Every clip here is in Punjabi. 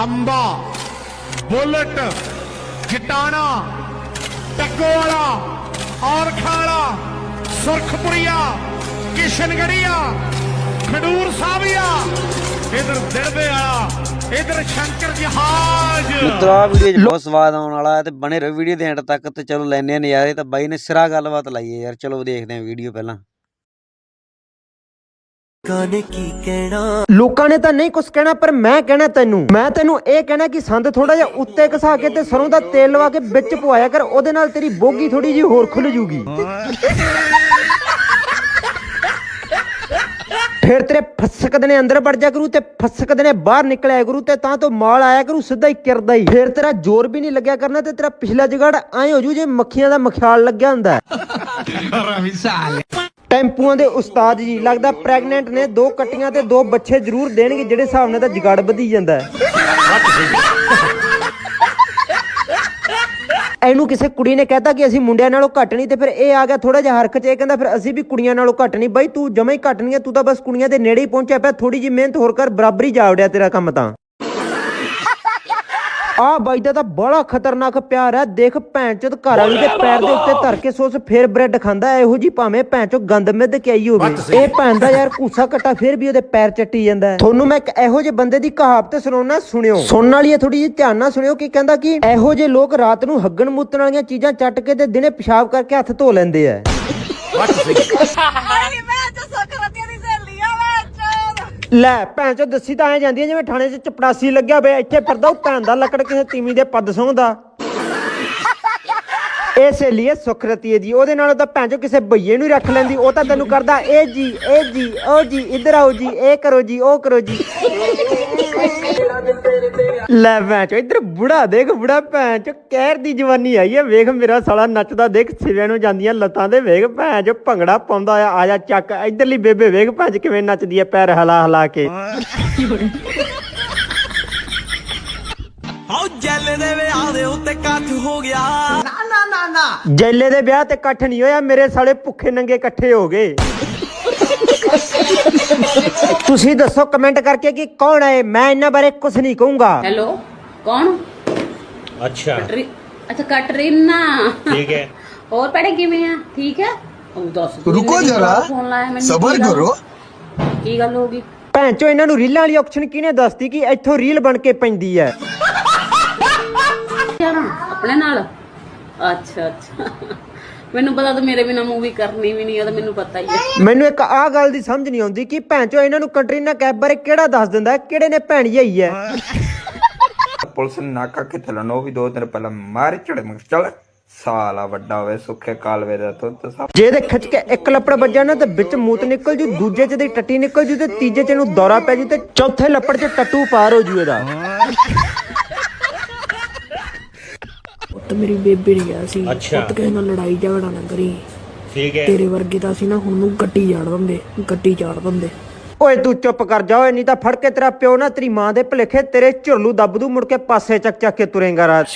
ਅੰਬਾ, ਬੁਲਟ ਜਟਾਣਾ ਟੱਗੋ ਵਾਲਾ ਔਰਖਾ ਸੁਰਖਪੁਰੀਆ, ਕਿਸ਼ਨਗੜੀਆ, ਖਡੂਰ ਸਾਹਿਬੀਆ ਇਧਰ ਦਿੜਵੇ ਵਾਲਾ, ਇਧਰ ਸ਼ੰਕਰ ਜਹਾਜ। ਮਿੱਤਰਾ ਵੀਡੀਓ ਬਹੁਤ ਸਵਾਦ ਆਉਣ ਵਾਲਾ ਹੈ ਤੇ ਬਣੇ ਰਹੋ ਵੀਡੀਓ ਦੇ ਐਂਡ ਤੱਕ ਤੇ ਚਲੋ ਲੈਣੇ ਆ ਨਜ਼ਾਰੇ। ਤਾਂ ਬਾਈ ਨੇ ਸਿਰਾ ਗੱਲਬਾਤ ਲਾਈ ਹੈ ਯਾਰ। ਚਲੋ ਦੇਖਦੇ ਹਾਂ ਵੀਡੀਓ ਪਹਿਲਾਂ। ਲੋਕਾਂ ਨੇ ਤਾਂ ਨਹੀਂ ਕੁਝ ਕਹਿਣਾ ਪਰ ਮੈਂ ਕਹਿਣਾ ਤੈਨੂੰ। ਮੈਂ ਤੈਨੂੰ ਇਹ ਕਹਿਣਾ ਕਿ ਸੰਦ ਥੋੜਾ ਜਿਹਾ ਉੱਤੇ ਘਸਾ ਕੇ ਤੇ ਸਰੋਂ ਦਾ ਤੇਲ ਲਵਾ ਕੇ ਵਿੱਚ ਪਵਾਇਆ ਕਰ ਉਹਦੇ ਨਾਲ ਤੇਰੀ ਬੋਗੀ ਥੋੜੀ ਜਿਹੀ ਹੋਰ ਖੁੱਲ ਜੂਗੀ। ਫਿਰ ਤੇਰੇ ਫਸਕਦ ਨੇ ਅੰਦਰ ਵੜ ਜਾ ਕਰੂ ਤੇ ਫਸਕਦ ਨੇ ਬਾਹਰ ਨਿਕਲ ਆਇਆ ਕਰੂ ਤੇ ਤਾਂ ਤੋਂ ਮਾਲ ਆਇਆ ਕਰੂ ਸਿੱਧਾ ਹੀ ਕਿਰਦਾ ਹੀ। ਫਿਰ ਤੇਰਾ ਜ਼ੋਰ ਵੀ ਨਹੀਂ ਲੱਗਿਆ ਕਰਨਾ ਤੇ ਤੇਰਾ ਪਿਛਲਾ ਜਗੜ ਐ ਹੋ ਜੂ ਜੇ ਮੱਖੀਆਂ ਦਾ ਮਖਿਆਲ ਲੱਗਿਆ ਹੁੰਦਾ। ਟੈਂਪੂਆਂ ਦੇ ਉਸਤਾਦ ਜੀ। ਲੱਗਦਾ ਪ੍ਰੈਗਨੈਂਟ ਨੇ ਦੋ ਕੱਟੀਆਂ ਤੇ ਦੋ ਬੱਚੇ ਜ਼ਰੂਰ ਦੇਣਗੇ, ਜਿਹੜੇ ਹਿਸਾਬ ਨਾਲ ਤਾਂ ਜਗੜ ਵਧੀ ਜਾਂਦਾ ਹੈ। ਇਹਨੂੰ ਕਿਸੇ ਕੁੜੀ ਨੇ ਕਹਿਤਾ ਕਿ ਅਸੀਂ ਮੁੰਡਿਆਂ ਨਾਲੋਂ ਘੱਟ ਨਹੀਂ, ਤੇ ਫਿਰ ਇਹ ਆ ਗਿਆ ਥੋੜਾ ਜਿਹਾ ਹਰਖ ਚ, ਇਹ ਕਹਿੰਦਾ ਫਿਰ ਅਸੀਂ ਵੀ ਕੁੜੀਆਂ ਨਾਲੋਂ ਘੱਟ ਨਹੀਂ। ਬਾਈ ਤੂੰ ਜਮਾ ਹੀ ਘੱਟ ਨਹੀਂ ਹੈ, ਤੂੰ ਤਾਂ ਬਸ ਕੁੜੀਆਂ ਦੇ ਨੇੜੇ ਹੀ ਪਹੁੰਚਿਆ ਪਿਆ ਥੋੜੀ ਜਿਹੀ ਮਿਹਨਤ ਹੋਰ ਕਰ, ਬਰਾਬਰੀ ਜਾ ਵੜਿਆ ਤੇਰਾ ਕੰਮ ਤਾਂ। ਆ ਬਾਈ ਦਾ ਤਾਂ ਬੜਾ ਖਤਰਨਾਕ ਪਿਆਰ ਹੈ। ਦੇਖ ਭੈਣ ਚੋਦ ਘਰ ਵਾਲੀ ਦੇ ਪੈਰ ਦੇ ਉੱਤੇ ਧਰ ਕੇ ਸੋਸ ਫੇਰ ਬ੍ਰੈਡ ਖਾਂਦਾ ਇਹੋ ਜੀ ਭਾਵੇਂ ਭੈਣ ਚੋ ਗੰਦ ਮਿੱਧ ਕੇ ਆਈ ਹੋਵੇ ਇਹ ਭੈਣ ਦਾ ਯਾਰ ਕੂਸਾ ਕੱਟਾ ਫੇਰ ਵੀ ਉਹਦੇ ਪੈਰ ਚੱਟੀ ਜਾਂਦਾ। ਤੁਹਾਨੂੰ ਮੈਂ ਇੱਕ ਇਹੋ ਜਿਹੇ ਬੰਦੇ ਦੀ ਕਹਾਵਤ ਸੁਣਾਉਣਾ ਸੁਣਿਓ। ਸੁਣਨ ਵਾਲੀ ਹੈ ਥੋੜੀ ਜਿਹੀ ਧਿਆਨ ਨਾਲ ਸੁਣਿਓ ਕਿ ਕਹਿੰਦਾ ਕਿ ਇਹੋ ਜਿਹੇ ਲੋਕ ਰਾਤ ਨੂੰ ਹੱਗਣ ਮੂਤਣ ਵਾਲੀਆਂ ਚੀਜ਼ਾਂ ਚੱਟ ਕੇ ਤੇ ਦਿਨੇ ਪਿਸ਼ਾਬ ਕਰਕੇ ਹੱਥ ਧੋ ਲੈਂਦੇ ਆ। ਹਾਏ ਮੈਂ ਤਾਂ ਚੋਦ ਲੈ, ਭੈਣ ਚੋ ਦੱਸੀ ਤਾਂ ਐ ਜਾਂਦੀ ਹੈ ਜਿਵੇਂ ਥਾਣੇ 'ਚ ਚਪੜਾਸੀ ਲੱਗਿਆ ਹੋਇਆ, ਇੱਥੇ ਪਰਦਾ ਉਹ ਭੈਣ ਦਾ ਲੱਕੜ ਕਿਸੇ ਤੀਵੀਂ ਦੇ ਪੱਦ ਸੌਂਦਾ ਇਹ ਸਹੇਲੀ ਹੈ ਸੁਖਰਤੀਏ ਦੀ, ਉਹਦੇ ਨਾਲੋਂ ਤਾਂ ਭੈਣ ਚੋ ਕਿਸੇ ਬਈਏ ਨੂੰ ਹੀ ਰੱਖ ਲੈਂਦੀ, ਉਹ ਤਾਂ ਤੈਨੂੰ ਕਰਦਾ, ਇਹ ਜੀ ਇਹ ਜੀ, ਉਹ ਜੀ, ਇੱਧਰ ਆਓ ਜੀ, ਇਹ ਕਰੋ ਜੀ, ਉਹ ਕਰੋ ਜੀ। ਲੈ ਭੈਣ ਚੋ ਇੱਧਰ ਬੁੜਾ ਦੇਖ ਬੁੜਾ ਭੈਣ ਚੋ ਕਹਿਰ ਦੀ ਜਵਾਨੀ ਆਈ ਹੈ ਵੇਖ ਮੇਰਾ ਸਾਲਾ ਨੱਚਦਾ ਦੇਖ ਸਿਵਿਆਂ ਨੂੰ ਜਾਂਦੀਆਂ ਲੱਤਾਂ ਦੇ ਵੇਖ ਭੈਣ ਚੋ ਭੰਗੜਾ ਪਾਉਂਦਾ ਆ ਆ ਜਾ ਚੱਕ ਇੱਧਰਲੀ ਬੇਬੇ ਵੇਖ ਭੈਣ ਚ ਕਿਵੇਂ ਨੱਚਦੀ ਹੈ ਪੈਰ ਹਿਲਾ ਹਿਲਾ ਕੇ। ਆਓ ਜੈਲ ਦੇ ਵਿਆਹ ਦੇ ਉੱਤੇ ਕੱਠ ਹੋ ਗਿਆ। ਜੈਲੇ ਦੇ ਵਿਆਹ ਤੇ ਇਕੱਠ ਨਹੀਂ ਹੋਇਆ ਮੇਰੇ ਸਾਲੇ ਭੁੱਖੇ ਨੰਗੇ ਇਕੱਠੇ ਹੋ ਗਏ। ਤੁਸੀਂ ਦੱਸੋ ਕਮੈਂਟ ਕਰਕੇ ਕਿ ਕੌਣ ਹੈ? ਮੈਂ ਇਹਨਾਂ ਬਾਰੇ ਕੁਝ ਨਹੀਂ ਕਹੂੰਗਾ। ਹੈਲੋ ਕੌਣ? ਅੱਛਾ। ਕਟਰੀ- ਅੱਛਾ ਕਟਰੀਨਾ ਠੀਕ ਹੈ। ਹੋਰ ਭੈਣੇ ਕਿਵੇਂ ਆ? ਠੀਕ ਹੈ? ਰੁਕੋ ਜਰਾ। ਸਬਰ ਕਰੋ। ਕੀ ਗੱਲ ਹੋ ਗਈ? ਭੈਣ ਚੋ ਇਹਨਾਂ ਨੂੰ ਰੀਲਾਂ ਵਾਲੀ ਆਪਸ਼ਨ ਕਿਹਨੇ ਦੱਸਤੀ ਕਿ ਇੱਥੋਂ ਰੀਲ ਬਣ ਕੇ ਪੈਂਦੀ ਹੈ? ਆਪਣੇ ਨਾਲ। ਅੱਛਾ ਅੱਛਾ। ਮੈਨੂੰ ਪਤਾ ਤੂੰ ਮੇਰੇ ਬਿਨਾ ਮੂਵੀ ਕਰਨੀ ਵੀ ਨਹੀਂ ਉਹ ਤਾਂ ਮੈਨੂੰ ਪਤਾ ਹੀ ਹੈ ਮੈਨੂੰ ਇੱਕ ਆਹ ਗੱਲ ਦੀ ਸਮਝ ਨਹੀਂ ਆਉਂਦੀ ਕਿ ਭੈਣ ਚੋ ਇਹਨਾਂ ਨੂੰ ਕੰਟਰੀਨਾ ਕੈਬ ਬਾਰੇ ਕਿਹੜਾ ਦੱਸ ਦਿੰਦਾ ਹੈ, ਕਿਹੜੇ ਨੇ ਭੈਣ ਜਾਈ ਹੈ? ਪੁਲਿਸ ਨੇ ਨਾਕਾ ਕਿੱਥੇ ਉਹ ਵੀ ਦੋ ਦਿਨ ਪਹਿਲਾਂ ਮਾਰ ਚੜੇ ਮਗਰ। ਚੱਲ ਸਾਲਾ ਵੱਡਾ ਹੋਵੇ ਸੁੱਖੇ ਕਾਲਵੇ ਦਾ ਤੁੱਤ ਸਭ ਜੇ ਇਹਦੇ ਖਿੱਚ ਕੇ ਇੱਕ ਲੱਪੜ ਵੱਜਾ ਨਾ ਤੇ ਵਿੱਚ ਮੂਤ ਨਿਕਲ ਜੂ ਦੂਜੇ ਚ ਦੀ ਟੱਟੀ ਨਿਕਲ ਜੂ ਤੇ ਤੀਜੇ ਚ ਇਹਨੂੰ ਦੌਰਾ ਪੈ ਜੂ ਤੇ ਚੌਥੇ ਲੱਪੜ ਚ ਟੱਟੂ ਪਾਰ ਹੋ ਜੂ ਇਹਦਾ। ਪੁੱਤ ਮੇਰੀ ਬੇਬੀ ਨੇ ਗਿਆ ਸੀ। ਅੱਛਾ। ਪੁੱਤ ਕਿਸੇ ਲੜਾਈ ਝਗੜਾ ਨਾ ਕਰੀ। ਠੀਕ ਹੈ। ਤੇਰੇ ਵਰਗੇ ਤਾਂ ਅਸੀਂ ਨਾ ਹੁਣ ਨੂੰ ਗੱਟੀ ਜਾੜ ਦਿੰਦੇ ਗੱਟੀ ਚਾੜ ਦਿੰਦੇ। ਓਏ ਤੂੰ ਚੁੱਪ ਕਰ ਜਾ ਓਏ ਨਹੀਂ ਤਾਂ ਫੜ ਕੇ ਤੇਰਾ ਪਿਓ ਨਾ ਤੇਰੀ ਮਾਂ ਦੇ ਭਲੇਖੇ ਤੇਰੇ ਝੁਰਲੂ ਦੱਬ ਮੁੜ ਕੇ ਪਾਸੇ ਚੱਕ ਚੱਕ ਕੇ ਤੁਰੇਂਗਾ ਰਾਤ।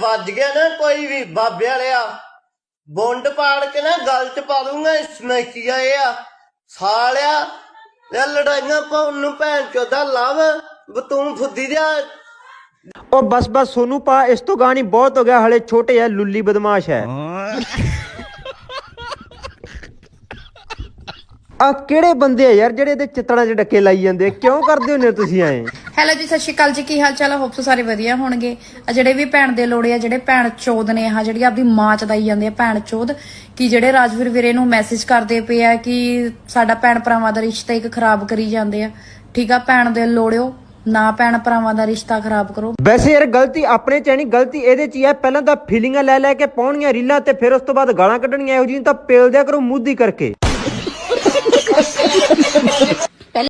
ਵੱਜ ਗਿਆ ਨਾ ਕੋਈ ਵੀ ਬਾਬੇ ਵਾਲਿਆ। ਬੁੰਡ ਪਾੜ ਕੇ ਨਾ ਗਲ ਚ ਪਾ ਦੂੰਗਾ ਇਸ ਨਕੀਆ ਇਹ ਆ। ਸਾਲਿਆ ਇਹ ਲੜਾਈਆਂ ਪਾਉਣ ਨੂੰ ਭੈਣ ਚੋਦਾ ਲਵ ਵੀ ਫੁੱਦੀ ਦਿਆ ਓ ਬਸ ਬਸ ਸੋਨੂੰ ਪਾ ਇਸ ਤੋਂ ਗਾਣੀ ਬਹੁਤ ਹੋ ਗਿਆ ਹਲੇ ਛੋਟੇ ਐ ਲੁੱਲੀ ਬਦਮਾਸ਼ ਹੈ। ਆ ਕਿਹੜੇ ਬੰਦੇ ਆ ਯਾਰ ਜਿਹੜੇ ਇਹਦੇ ਚਿੱਤੜਾਂ 'ਚ ਡੱਕੇ ਲਾਈ ਜਾਂਦੇ ਆ? ਕਿਉਂ ਕਰਦੇ ਹੁੰਦੇ ਹੋ ਤੁਸੀਂ ਐਂ? ਹੈਲੋ ਜੀ ਸਤਿ ਸ਼੍ਰੀ ਅਕਾਲ ਜੀ ਕੀ ਹਾਲ ਚਾਲ ਹੈ ਹੋਪ ਸੋ ਸਾਰੇ ਵਧੀਆ ਹੋਣਗੇ। ਆ ਜਿਹੜੇ ਵੀ ਭੈਣ ਦੇ ਲੋੜੇ ਆ ਜਿਹੜੇ ਭੈਣ ਚੋਦ ਨੇ ਆ ਜਿਹੜੀ ਆਪਦੀ ਮਾਂ ਚਦਾਈ ਜਾਂਦੇ ਆ ਭੈਣ ਚੋਦ ਕਿ ਜਿਹੜੇ ਰਾਜਵੀਰ ਵੀਰੇ ਨੂੰ ਮੈਸੇਜ ਕਰਦੇ ਪਏ ਆ ਕਿ ਸਾਡਾ ਭੈਣ ਭਰਾਵਾਂ ਦਾ ਰਿਸ਼ਤਾ ਇੱਕ ਖਰਾਬ ਕਰੀ ਜਾਂਦੇ ਆ। ਠੀਕ ਆ ਭੈਣ ਦੇ ਲੋੜਿਓ। ਨਾ ਭੈਣ ਭਰਾਵਾਂ ਦਾ ਰਿਸ਼ਤਾ ਖਰਾਬ ਕਰੋ। ਵੈਸੇ ਯਾਰ ਗਲਤੀ ਆਪਣੇ 'ਚ ਹੈ ਨਹੀਂ ਗਲਤੀ ਇਹਦੇ 'ਚ ਹੀ ਹੈ। ਪਹਿਲਾਂ ਤਾਂ ਫੀਲਿੰਗਾਂ ਲੈ ਲੈ ਕੇ ਪਾਉਣੀਆਂ ਰੀਲਾਂ ਤੇ ਫਿਰ ਉਸ ਤੋਂ ਬਾਅਦ ਗਾਲਾਂ ਕੱਢਣੀਆਂ ਇਹੋ ਜਿਹੀਆਂ ਤਾਂ ਪੇਲ ਦਿਆ ਕਰੋ ਮੁੱਦੀ ਕਰਕੇ। ਪਹਿਲੇ